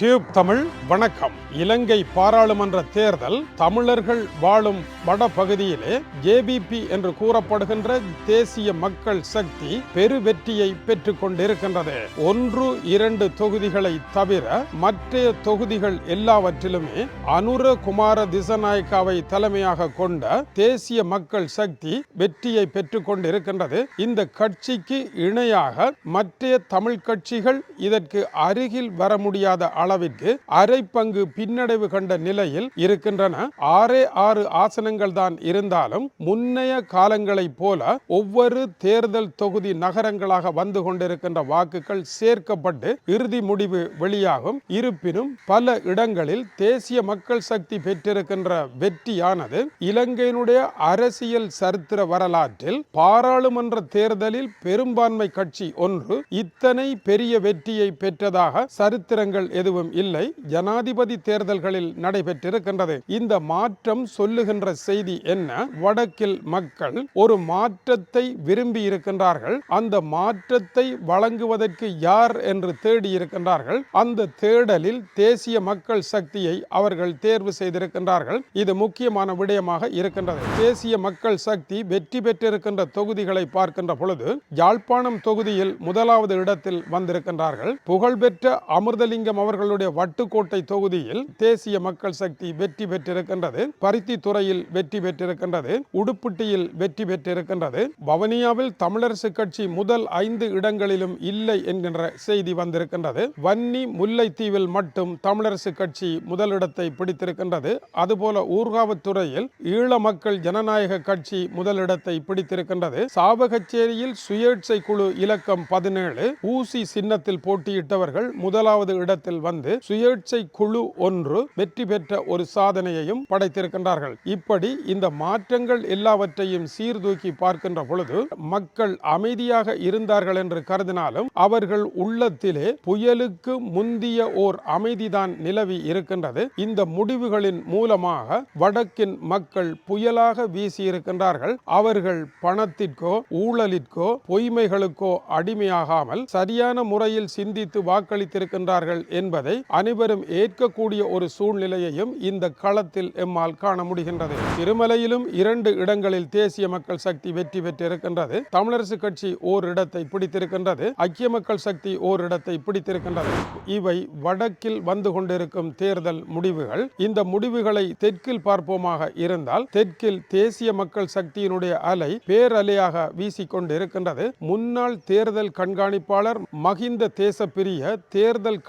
Tube Tamil வணக்கம். இலங்கை பாராளுமன்ற தேர்தல் தமிழர்கள் வாழும் வடபகுதியிலே ஜேபிபி என்று கூறப்படுகின்ற தேசிய மக்கள் சக்தி பெரு வெற்றியை பெற்றுக் கொண்டிருக்கின்றது. ஒன்று இரண்டு தொகுதிகளை தவிர மற்ற தொகுதிகள் எல்லாவற்றிலுமே அனுர குமார திசநாயக்காவை தலைமையாக கொண்ட தேசிய மக்கள் சக்தி வெற்றியை பெற்றுக் கொண்டிருக்கின்றது. இந்த கட்சிக்கு இணையாக மற்ற தமிழ் கட்சிகள் இதற்கு அருகில் வர முடியாத அளவிற்கு அரை பங்கு பின்னடைவு கண்ட நிலையில் இருக்கின்றன. ஆறே ஆறு ஆசனங்கள் தான் இருந்தாலும் முன்னைய காலங்களைப் போல ஒவ்வொரு தேர்தல் தொகுதி நகரங்களாக வந்து கொண்டிருக்கின்ற வாக்குகள் சேர்க்கப்பட்டு இறுதி முடிவு வெளியாகும். இருப்பினும் பல இடங்களில் தேசிய மக்கள் சக்தி பெற்றிருக்கின்ற வெற்றியானது இலங்கையினுடைய அரசியல் சரித்திர வரலாற்றில் பாராளுமன்ற தேர்தலில் பெரும்பான்மை கட்சி ஒன்று இத்தனை பெரிய வெற்றியை பெற்றதாக சரித்திரங்கள் எதுவும் இல்லை. ஜனாதிபதி தேர்தல்களில் நடைபெற்றிருக்கின்றது. இந்த மாற்றம் சொல்லுகின்ற செய்தி என்ன? வடக்கில் மக்கள் ஒரு மாற்றத்தை விரும்பி இருக்கின்றார்கள். அந்த மாற்றத்தை வழங்குவதற்கு யார் என்று தேடி இருக்கின்றார்கள். அந்த தேடலில் தேசிய மக்கள் சக்தியை அவர்கள் தேர்வு செய்திருக்கின்றார்கள். இது முக்கியமான விடயமாக இருக்கின்றது. தேசிய மக்கள் சக்தி வெற்றி பெற்றிருக்கின்ற தொகுதிகளை பார்க்கின்ற பொழுது யாழ்ப்பாணம் தொகுதியில் முதலாவது இடத்தில் வந்திருக்கின்றார்கள். புகழ்பெற்ற அமிர்தலிங்கம் அவர்கள் அவர்களுடைய வட்டுக்கோட்டை தொகுதியில் தேசிய மக்கள் சக்தி வெற்றி பெற்றிருக்கின்றது. பருத்தி துறையில் வெற்றி பெற்றிருக்கின்றது. உடுப்பிட்டியில் வெற்றி பெற்றிருக்கின்றது. வவனியாவில் தமிழரசு கட்சி முதல் ஐந்து இடங்களிலும் இல்லை என்கின்ற செய்தி வந்திருக்கின்றது. வன்னி முல்லைத்தீவில் மட்டும் தமிழரசு கட்சி முதலிடத்தை பிடித்திருக்கின்றது. அதுபோல ஊர்காவத்துறையில் ஈழ மக்கள் ஜனநாயக கட்சி முதலிடத்தை பிடித்திருக்கின்றது. சாவகச்சேரியில் சுயேட்சை குழு இலக்கம் பதினேழு. ஊசி சின்னத்தில் போட்டியிட்டவர்கள் முதலாவது இடத்தில் வந்து சுயேட்சை குழு ஒன்று வெற்றி பெற்ற ஒரு சாதனையையும் படைத்திருக்கின்றார்கள். இப்படி இந்த மாற்றங்கள் எல்லாவற்றையும் சீர்தூக்கி பார்க்கின்ற பொழுது மக்கள் அமைதியாக இருந்தார்கள் என்று கருதினாலும் அவர்கள் உள்ளத்திலே புயலுக்கு முந்திய ஓர் அமைதிதான் நிலவி இருக்கின்றது. இந்த முடிவுகளின் மூலமாக வடக்கின் மக்கள் புயலாக வீசியிருக்கின்றார்கள் அவர்கள் பணத்திற்கோ ஊழலிற்கோ பொய்மைகளுக்கோ அடிமையாகாமல் சரியான முறையில் சிந்தித்து வாக்களித்திருக்கின்றார்கள் என்பது அனைவரும் ஏற்கக்கூடிய ஒரு சூழ்நிலையையும் இந்த களத்தில் எம்மால் காண முடிகின்றது. திருமலையிலும் இரண்டு இடங்களில் தேசிய மக்கள் சக்தி வெற்றி பெற்றிருக்கின்றது. தமிழரசு கட்சி ஓர் இடத்தை பிடித்திருக்கின்றது. ஐக்கிய மக்கள் சக்தி ஓர் இடத்தை பிடித்திருக்கின்றது. இவை வடக்கில் வந்து கொண்டிருக்கும் தேர்தல் முடிவுகள். இந்த முடிவுகளை தெற்கில் பார்ப்போமாக இருந்தால் தெற்கில் தேசிய மக்கள் சக்தியினுடைய அலை பேரலையாக வீசிக்கொண்டிருக்கின்றது. முன்னாள் தேர்தல் கண்காணிப்பாளர் மகிந்த தேசப்பிரிய தேர்தல்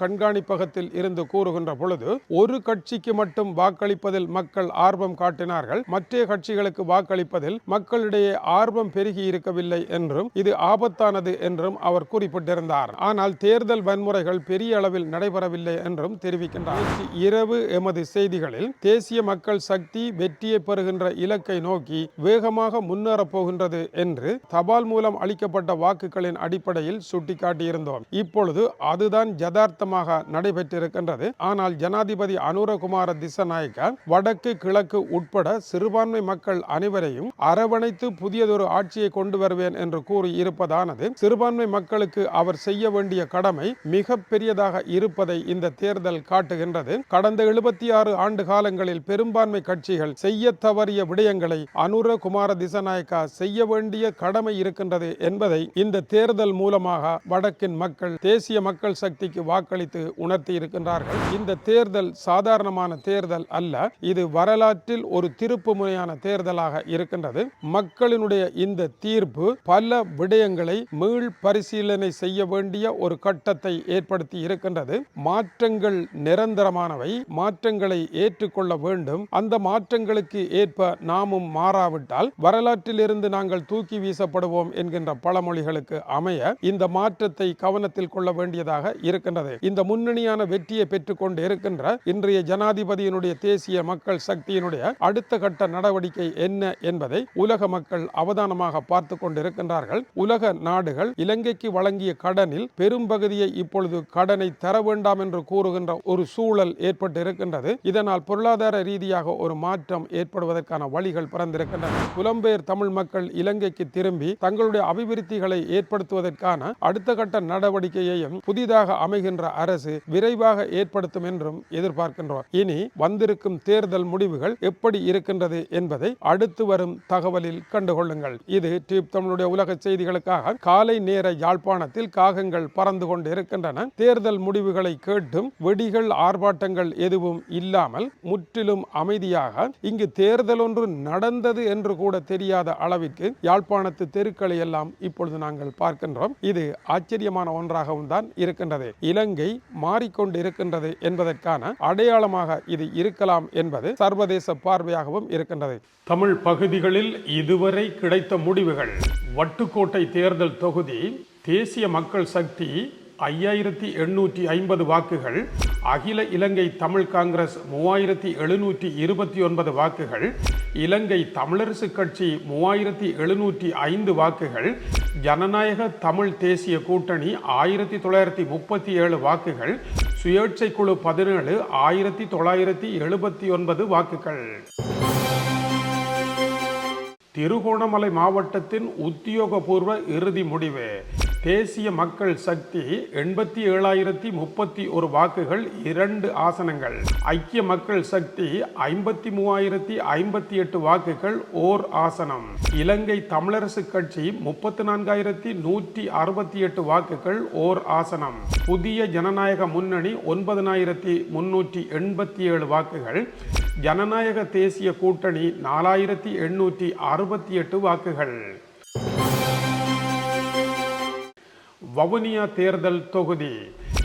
கண்காணிப்பகத்தில் இருந்து கூறுகின்ற பொழுது ஒரு கட்சிக்கு மட்டும் வாக்களிப்பதில் மக்கள் ஆர்வம் காட்டினார்கள். மற்ற கட்சிகளுக்கு வாக்களிப்பதில் மக்களிடையே ஆர்வம் பெருகி இருக்கவில்லை என்றும் இது ஆபத்தானது என்றும் அவர் குறிப்பிட்டிருந்தார். ஆனால் தேர்தல் வன்முறைகள் பெரிய அளவில் நடைபெறவில்லை என்றும் தெரிவிக்கின்றார். இரவு எமது செய்திகளில் தேசிய மக்கள் சக்தி வெற்றியை பெறுகின்ற இலக்கை நோக்கி வேகமாக முன்னேறப் போகின்றது என்று தபால் மூலம் அளிக்கப்பட்ட வாக்குகளின் அடிப்படையில் சுட்டிக்காட்டியிருந்தோம். இப்பொழுது அதுதான் யதார்த்தமாக நடை நடைபெற்றிருக்கின்றது. ஆனால் ஜனாதிபதி அனுரகுமார திசநாயக்க வடக்கு கிழக்கு உட்பட சிறுபான்மை மக்கள் அனைவரையும் அரவணைத்து புதியதொரு ஆட்சியை கொண்டு வருவேன் என்று கூறி இருப்பதானது சிறுபான்மை மக்களுக்கு அவர் செய்ய வேண்டிய கடமை மிக பெரியதாக இருப்பதை இந்த தேர்தல் காட்டுகின்றது. கடந்த எழுபத்தி ஆறு ஆண்டு காலங்களில் பெரும்பான்மை கட்சிகள் செய்ய தவறிய விடயங்களை அனுரகுமார திசநாயக்கா செய்ய வேண்டிய கடமை இருக்கின்றது என்பதை இந்த தேர்தல் மூலமாக வடக்கின் மக்கள் தேசிய மக்கள் சக்திக்கு வாக்களித்து உணர் உணர்த்தி இருக்கின்றார்கள். இந்த தேர்தல் சாதாரணமான தேர்தல் அல்ல. இது வரலாற்றில் ஒரு திருப்பு முறையான தேர்தலாக இருக்கின்றது. மக்களினுடைய இந்த தீர்ப்பு பல விடயங்களை மீள் பரிசீலனை செய்ய வேண்டிய ஒரு கட்டத்தை ஏற்படுத்தி இருக்கின்றது. மாற்றங்கள் நிரந்தரமானவை. மாற்றங்களை ஏற்றுக்கொள்ள வேண்டும். அந்த மாற்றங்களுக்கு ஏற்ப நாமும் மாறாவிட்டால் வரலாற்றிலிருந்து நாங்கள் தூக்கி வீசப்படுவோம் என்கின்ற பழமொழிகளுக்கு அமைய இந்த மாற்றத்தை கவனத்தில் கொள்ள வேண்டியதாக இருக்கின்றது. இந்த முன்னணியான வெற்றியை பெற்றுக்கொண்டு இருக்கின்ற இன்றைய ஜனாதிபதியினுடைய தேசிய மக்கள் சக்தியினுடைய அடுத்த கட்ட நடவடிக்கை என்ன என்பதை உலக மக்கள் அவதானமாக பார்த்து கொண்டிருக்கின்றார்கள். உலக நாடுகள் இலங்கைக்கு வழங்கிய கடனில் பெரும்பகுதியை இப்பொழுது கடனை தர வேண்டாம் என்று கூறுகின்ற ஒரு சூழல் ஏற்பட்டு இருக்கின்றது இதனால் பொருளாதார ரீதியாக ஒரு மாற்றம் ஏற்படுவதற்கான வழிகள் பிறந்திருக்கின்றன. புலம்பெயர் தமிழ் மக்கள் இலங்கைக்கு திரும்பி தங்களுடைய அபிவிருத்திகளை ஏற்படுத்துவதற்கான அடுத்த கட்ட நடவடிக்கையையும் புதிதாக அமைகின்ற அரசு விரைவாக ஏற்படுத்தும் என்றும் எதிர்பார்க்கின்றோம். இனி வந்திருக்கும் தேர்தல் முடிவுகள் எப்படி இருக்கின்றது என்பதை அடுத்து வரும் தகவலில் கண்டுகொள்ளுங்கள். இது டியூப் தமிழுடைய உலக செய்திகளுக்காக காலை நேர யாழ்ப்பாணத்தில் காகங்கள் பறந்து கொண்டு இருக்கின்றன தேர்தல் முடிவுகளை கேட்டும் வெடிகள் ஆர்ப்பாட்டங்கள் எதுவும் இல்லாமல் முற்றிலும் அமைதியாக இங்கு தேர்தல் ஒன்று நடந்தது என்று கூட தெரியாத அளவிற்கு யாழ்ப்பாணத்து தெருக்களை எல்லாம் இப்பொழுது நாங்கள் பார்க்கின்றோம். இது ஆச்சரியமான ஒன்றாகவும் தான் இருக்கின்றது. இலங்கை மாறி மாறிக்கொண்டிருக்கின்றது என்பதற்கான அடையாளமாக இது இருக்கலாம் என்பது சர்வதேச பார்வையாகவும் இருக்கின்றது. தமிழ் பகுதிகளில் இதுவரை கிடைத்த முடிவுகள். வட்டுக்கோட்டை தேர்தல் தொகுதி தேசிய மக்கள் சக்தி ஐயாயிரத்தி எண்ணூற்றி ஐம்பது வாக்குகள் அகில இலங்கை தமிழ் காங்கிரஸ் மூவாயிரத்தி எழுநூற்றி இருபத்தி ஒன்பது வாக்குகள் இலங்கை தமிழரசு கட்சி மூவாயிரத்தி எழுநூற்றி ஐந்து வாக்குகள் ஜனநாயக தமிழ் தேசிய கூட்டணி ஆயிரத்தி தொள்ளாயிரத்தி முப்பத்தி ஏழு வாக்குகள் சுயேட்சை குழு பதினேழு ஆயிரத்தி தொள்ளாயிரத்தி எழுபத்தி ஒன்பது வாக்குகள். திருகோணமலை மாவட்டத்தின் உத்தியோகபூர்வ இறுதி முடிவு. தேசிய மக்கள் சக்தி எண்பத்தி ஏழாயிரத்தி முப்பத்தி ஒரு வாக்குகள் இரண்டு ஆசனங்கள். ஐக்கிய மக்கள் சக்தி ஐம்பத்தி மூவாயிரத்தி ஐம்பத்தி எட்டு வாக்குகள் ஓர் ஆசனம். இலங்கை தமிழரசு கட்சி முப்பத்தி நான்காயிரத்தி நூற்றி அறுபத்தி எட்டு வாக்குகள் ஓர் ஆசனம். புதிய ஜனநாயக முன்னணி ஒன்பதனாயிரத்தி முன்னூற்றி எண்பத்தி ஏழு வாக்குகள். ஜனநாயக தேசிய கூட்டணி நாலாயிரத்தி எண்ணூற்றி அறுபத்தி எட்டு வாக்குகள். வவுனியா தேர்தல் தொகுதி.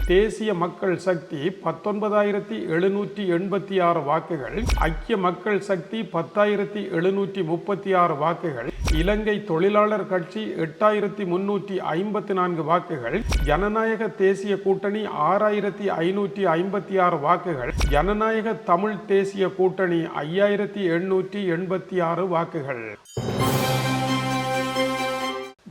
தேசிய மக்கள் சக்தி பத்தொன்பதாயிரத்தி எழுநூற்றி எண்பத்தி ஆறு வாக்குகள் ஐக்கிய மக்கள் சக்தி பத்தாயிரத்தி எழுநூற்றி முப்பத்தி ஆறு வாக்குகள் இலங்கை தொழிலாளர் கட்சி எட்டாயிரத்தி முன்னூற்றி ஐம்பத்தி நான்கு வாக்குகள் ஜனநாயக தேசிய கூட்டணி ஆறாயிரத்தி ஐநூற்றி ஐம்பத்தி ஆறு வாக்குகள் ஜனநாயக தமிழ் தேசிய கூட்டணி ஐயாயிரத்தி எண்ணூற்றி எண்பத்தி ஆறு வாக்குகள்.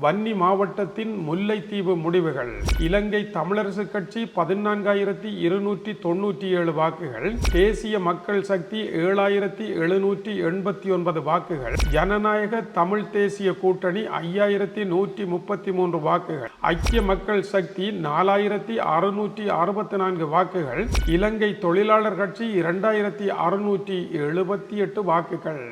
வன்னி மாவட்டத்தின் முல்லைத்தீவு முடிவுகள். இலங்கை தமிழரசு கட்சி பதினான்காயிரத்தி இருநூற்றி தொண்ணூற்றி ஏழு வாக்குகள் தேசிய மக்கள் சக்தி ஏழாயிரத்தி எழுநூற்றி எண்பத்தி ஒன்பது வாக்குகள் ஜனநாயக தமிழ் தேசிய கூட்டணி ஐயாயிரத்தி நூற்றி முப்பத்தி மூன்று வாக்குகள் ஐக்கிய மக்கள் சக்தி நாலாயிரத்தி அறுநூற்றி அறுபத்தி நான்கு வாக்குகள் இலங்கை தொழிலாளர் கட்சி இரண்டாயிரத்தி அறுநூற்றி எழுபத்தி எட்டு வாக்குகள்.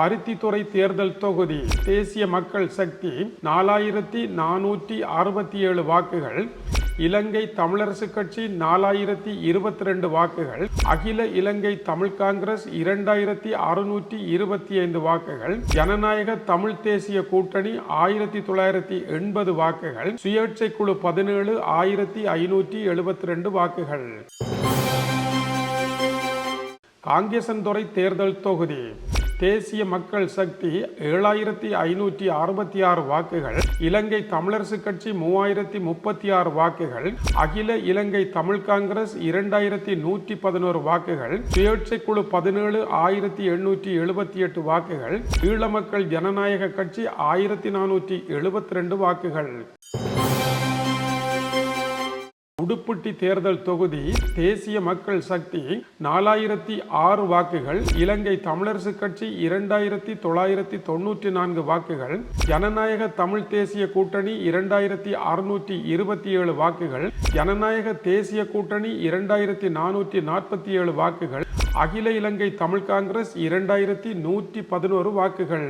பருத்தித்துறை தேர்தல் தொகுதி தேசிய மக்கள் சக்தி நாலாயிரத்தி நானூற்றி அறுபத்தி ஏழு வாக்குகள் இலங்கை தமிழரசு கட்சி நாலாயிரத்தி இருபத்தி ரெண்டு வாக்குகள் அகில இலங்கை தமிழ் காங்கிரஸ் இரண்டாயிரத்தி அறுநூற்றி இருபத்தி ஐந்து வாக்குகள் ஜனநாயக தமிழ் தேசிய கூட்டணி ஆயிரத்தி தொள்ளாயிரத்தி எண்பது வாக்குகள் சுயேட்சை குழு பதினேழு ஆயிரத்தி ஐநூற்றி எழுபத்தி ரெண்டு வாக்குகள் காங்கேசன்துறை தேர்தல் தொகுதி தேசிய மக்கள் சக்தி ஏழாயிரத்தி ஐநூற்றி அறுபத்தி ஆறு வாக்குகள் இலங்கை தமிழரசு கட்சி மூவாயிரத்தி முப்பத்தி ஆறு வாக்குகள் அகில இலங்கை தமிழ் காங்கிரஸ் இரண்டாயிரத்தி நூற்றி பதினோரு வாக்குகள் சுயேட்சை குழு பதினேழு ஆயிரத்தி எண்ணூற்றி எழுபத்தி எட்டு வாக்குகள் ஈழ மக்கள் ஜனநாயக கட்சி ஆயிரத்தி நானூற்றி எழுபத்தி ரெண்டு வாக்குகள். உடுப்பட்டி தேர்தல் தொகுதி தேசிய மக்கள் சக்தி நாலாயிரத்தி ஆறு வாக்குகள் இலங்கை தமிழரசு கட்சி இரண்டாயிரத்தி தொள்ளாயிரத்தி தொண்ணூற்றி நான்கு வாக்குகள் ஜனநாயக தமிழ் தேசிய கூட்டணி இரண்டாயிரத்தி அறுநூற்றி இருபத்தி ஏழு வாக்குகள் ஜனநாயக தேசிய கூட்டணி இரண்டாயிரத்தி நானூற்றி நாற்பத்தி ஏழு வாக்குகள் அகில இலங்கை தமிழ் காங்கிரஸ் இரண்டாயிரத்தி நூற்றி பதினோரு வாக்குகள்.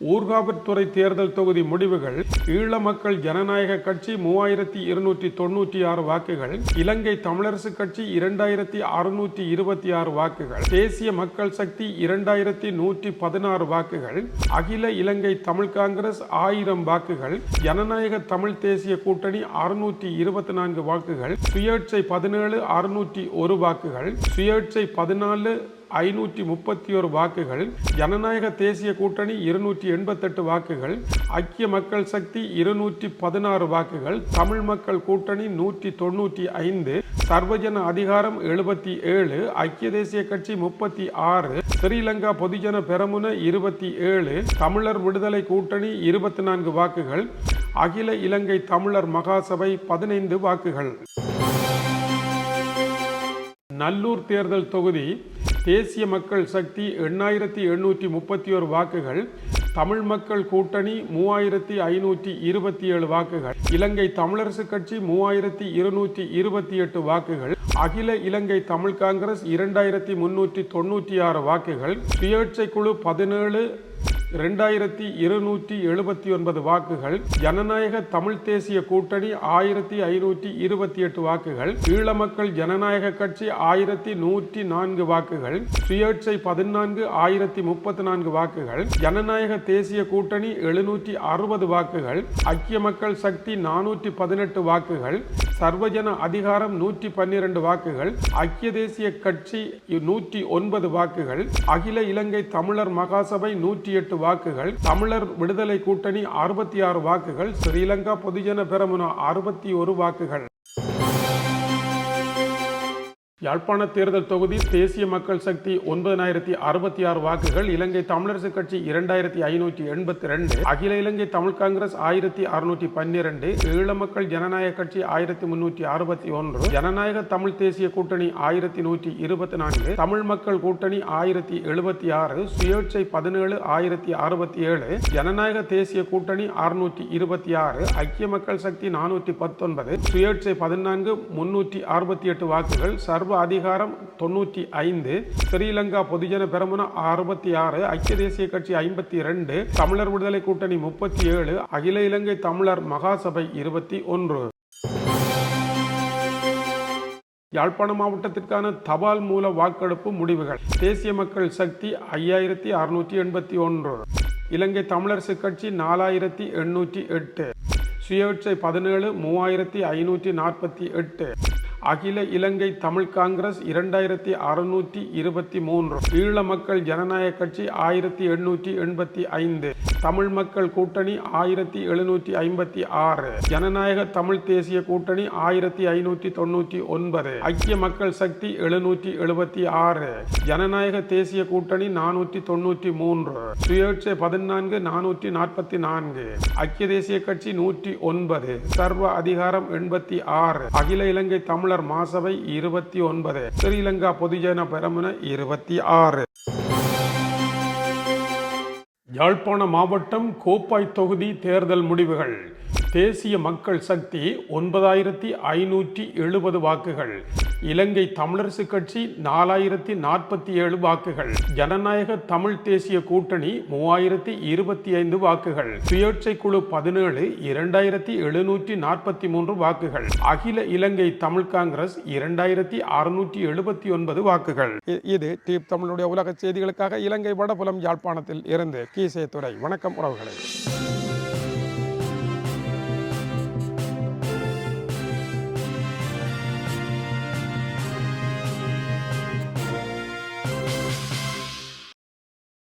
ஊர்காவற்துறை தேர்தல் தொகுதி முடிவுகள் ஈழ மக்கள் ஜனநாயக கட்சி மூவாயிரத்தி இருநூற்றி தொண்ணூற்றி ஆறு வாக்குகள் இலங்கை தமிழரசு கட்சி இரண்டாயிரத்தி அறுநூற்றி இருபத்தி ஆறு வாக்குகள் தேசிய மக்கள் சக்தி இரண்டாயிரத்தி நூற்றி பதினாறு வாக்குகள் அகில இலங்கை தமிழ் காங்கிரஸ் ஆயிரம் வாக்குகள் ஜனநாயக தமிழ் தேசிய கூட்டணி அறுநூற்றி இருபத்தி நான்கு வாக்குகள் சுயேட்சை பதினேழு அறுநூற்றி ஒரு வாக்குகள் சுயேட்சை பதினாலு ஐநூற்றி முப்பத்தி ஒரு வாக்குகள் ஜனநாயக தேசிய கூட்டணி இருநூற்றி எண்பத்தெட்டு வாக்குகள் ஐக்கிய மக்கள் சக்தி இருநூற்றி பதினாறு வாக்குகள் தமிழ் மக்கள் கூட்டணி நூற்றி தொண்ணூற்றி ஐந்து சர்வஜன அதிகாரம் எழுபத்தி ஏழு ஐக்கிய தேசிய கட்சி முப்பத்தி ஆறு ஸ்ரீலங்கா பொதுஜன பெரமுன இருபத்தி ஏழு தமிழர் விடுதலை கூட்டணி இருபத்தி நான்கு வாக்குகள் அகில இலங்கை தமிழர் மகாசபை பதினைந்து வாக்குகள். நல்லூர் தேர்தல் தொகுதி தேசிய மக்கள் சக்தி எண்ணாயிரத்தி எண்ணூற்றி முப்பத்தி ஒரு வாக்குகள் தமிழ் மக்கள் கூட்டணி மூவாயிரத்தி ஐநூற்றி இருபத்தி ஏழு வாக்குகள் இலங்கை தமிழரசு கட்சி மூவாயிரத்தி இருநூற்றி இருபத்தி எட்டு வாக்குகள் அகில இலங்கை தமிழ் காங்கிரஸ் இரண்டாயிரத்தி முன்னூற்றி தொண்ணூற்றி ஆறு வாக்குகள் சுயேட்சை குழு பதினேழு ரெண்டாயிரத்தி இருநூற்றி எழுபத்தி ஒன்பது வாக்குகள் ஜனநாயக தமிழ் தேசிய கூட்டணி ஆயிரத்தி ஐநூற்றி இருபத்தி எட்டு வாக்குகள் ஈழ மக்கள் ஜனநாயக கட்சி ஆயிரத்தி நூற்றி நான்கு வாக்குகள் சுயேட்சை பதினான்கு ஆயிரத்தி முப்பத்தி நான்கு வாக்குகள் ஜனநாயக தேசிய கூட்டணி எழுநூற்றி அறுபது வாக்குகள் ஐக்கிய மக்கள் சக்தி நானூற்றி பதினெட்டு வாக்குகள் சர்வஜன அதிகாரம் நூற்றி பன்னிரண்டு வாக்குகள் ஐக்கிய தேசிய கட்சி நூற்றி ஒன்பது வாக்குகள் அகில இலங்கை தமிழர் மகாசபை நூற்றி எட்டு வாக்குகள் தமிழர் விடுதலை கூட்டணி அறுபத்தி ஆறு வாக்குகள் ஸ்ரீலங்கா பொதுஜன பெரமுனா அறுபத்தி ஒரு வாக்குகள். யாழ்ப்பாண தேர்தல் தொகுதி தேசிய மக்கள் சக்தி ஒன்பதனாயிரத்தி அறுபத்தி ஆறு வாக்குகள் இலங்கை தமிழரசு கட்சி இரண்டாயிரத்தி ஐநூற்றி எண்பத்தி ரெண்டு அகில இலங்கை தமிழ் காங்கிரஸ் ஆயிரத்தி அறுநூற்றி பன்னிரண்டு ஈழ மக்கள் ஜனநாயக கட்சி ஆயிரத்தி முன்னூற்றி அறுபத்தி ஒன்று ஜனநாயக தமிழ் தேசிய கூட்டணி ஆயிரத்தி நூற்றி இருபத்தி நான்கு தமிழ் மக்கள் கூட்டணி ஆயிரத்தி எழுபத்தி ஆறு சுயேட்சை பதினேழு ஆயிரத்தி அறுபத்தி ஏழு ஜனநாயக தேசிய கூட்டணி அறுநூற்றி இருபத்தி ஆறு ஐக்கிய மக்கள் சக்தி நானூற்றி பத்தொன்பது சுயேட்சை பதினான்கு முன்னூற்றி அறுபத்தி எட்டு வாக்குகள் சர்வ அதிகாரம் தொண்ணூற்றி ஐந்து. ஸ்ரீலங்கா பொதுஜன பெரமுன அறுபத்தி ஆறு ஐக்கிய தேசிய கட்சி ஐம்பத்தி இரண்டு தமிழர் விடுதலை கூட்டணி முப்பத்தி ஏழு அகில இலங்கை தமிழர் மகாசபை இருபத்தி ஒன்று. யாழ்ப்பாண மாவட்டத்திற்கான தபால் மூல வாக்கெடுப்பு முடிவுகள். தேசிய மக்கள் சக்தி ஐயாயிரத்தி அறுநூற்றி எண்பத்தி ஒன்று. இலங்கை தமிழரசு கட்சி நாலாயிரத்தி எண்ணூற்றி எட்டு. சுயேட்சை பதினேழு மூவாயிரத்தி ஐநூற்றி நாற்பத்தி எட்டு. அகில இலங்கை தமிழ் காங்கிரஸ் இரண்டாயிரத்தி அறுநூற்றி இருபத்தி மூன்று. ஈழ மக்கள் ஜனநாயக கட்சி ஆயிரத்தி எண்ணூற்றி எண்பத்தி ஐந்து. தமிழ் மக்கள் கூட்டணி ஆயிரத்தி எழுநூற்றி ஐம்பத்தி ஆறு. ஜனநாயக தமிழ் தேசிய கூட்டணி ஆயிரத்தி ஐநூற்றி தொண்ணூற்றி ஒன்பது. ஐக்கிய மக்கள் சக்தி எழுநூற்றி எழுபத்தி ஆறு. ஜனநாயக தேசிய கூட்டணி நானூற்றி தொண்ணூற்றி மூன்று. சுயேட்சை பதினான்கு நானூற்றி நாற்பத்தி நான்கு. ஐக்கிய தேசிய கட்சி நூற்றி ஒன்பது. சர்வ அதிகாரம் எண்பத்தி ஆறு. அகில இலங்கை தமிழ் தமிழர் மாசவை இருபத்தி ஒன்பது. ஸ்ரீலங்கா பொதுஜன பெரமுன இருபத்தி ஆறு. யாழ்ப்பாண மாவட்டம் கோப்பாய் தொகுதி தேர்தல் முடிவுகள். தேசிய மக்கள் சக்தி ஒன்பதாயிரத்தி ஐநூற்றி எழுபது வாக்குகள். இலங்கை தமிழரசு கட்சி நாலாயிரத்தி நாற்பத்தி ஏழு வாக்குகள். ஜனநாயக தமிழ் தேசிய கூட்டணி மூவாயிரத்தி இருபத்தி ஐந்து வாக்குகள். சுயேட்சை குழு பதினேழு இரண்டாயிரத்தி எழுநூற்றி நாற்பத்தி மூன்று வாக்குகள். அகில இலங்கை தமிழ் காங்கிரஸ் இரண்டாயிரத்தி அறுநூற்றி எழுபத்தி ஒன்பது வாக்குகள். இது டீப் தமிழுடைய உலக செய்திகளுக்காக இலங்கை வடபுலம் யாழ்ப்பாணத்தில் இருந்து கீசே துறை வணக்கம் உறவுகளை.